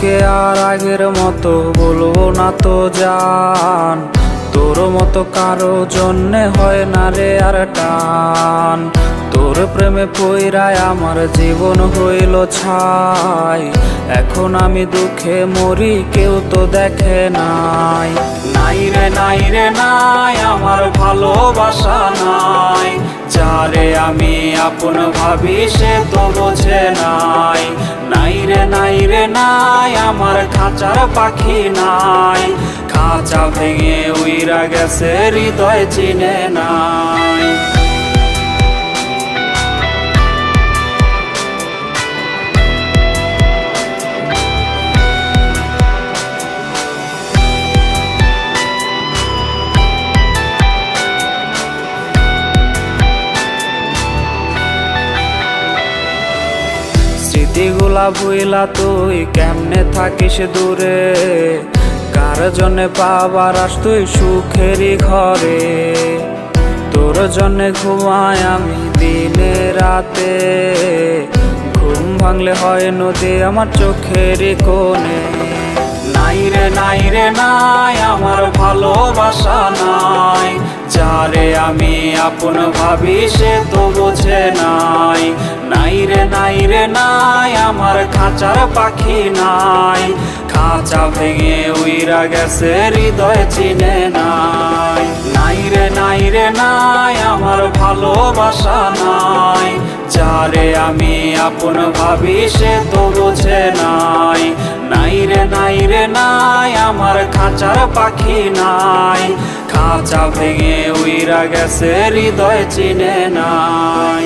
তোকে আর আগের মতো বলব না তো জান। তোর মতো কারও জন্যে হয় না রে আর টান। তোর প্রেমে পইরায় আমার জীবন হইল ছাই। এখন আমি দুঃখে মরি, কেউ তো দেখে নাই। নাই রে নাই রে, নাই, আমার ভালোবাসা নাই। যারে আমি আপন ভাবি, সে তো বোঝে রে নাই আমার খাঁচার পাখি নাই। খাঁচা ভেঙে উইরা গেছে হৃদয় চিনে নাই। স্মৃতিগুলা ভুইলা তুই কেমনে থাকিস দূরে? কার জন্যে পাবার আস তুই সুখেরই ঘরে? তোর জন্যে ঘুমায় আমি দিনে রাতে। ঘুম ভাঙলে হয় নদী আমার চোখেরই কোণে। নাই রে নাই রে, নাই, আমার ভালোবাসা নাই। যারে আমি আপন ভাবি, সে তো বোঝে নাই। নাই রে নাই রে, নাই, আমার খাঁচার পাখি নাই। খাঁচা ভেঙে উইরা গেছে, হৃদয় চিনে নাই। নাই রে নাই রে, নাই, আমার ভালোবাসা নাই। যারে আমি আপন ভাবি, সে তো বোঝে নাই আমার খাঁচার পাখি নাই। খাঁচা ভেঙে উইরা গেছে হৃদয় চিনে নাই।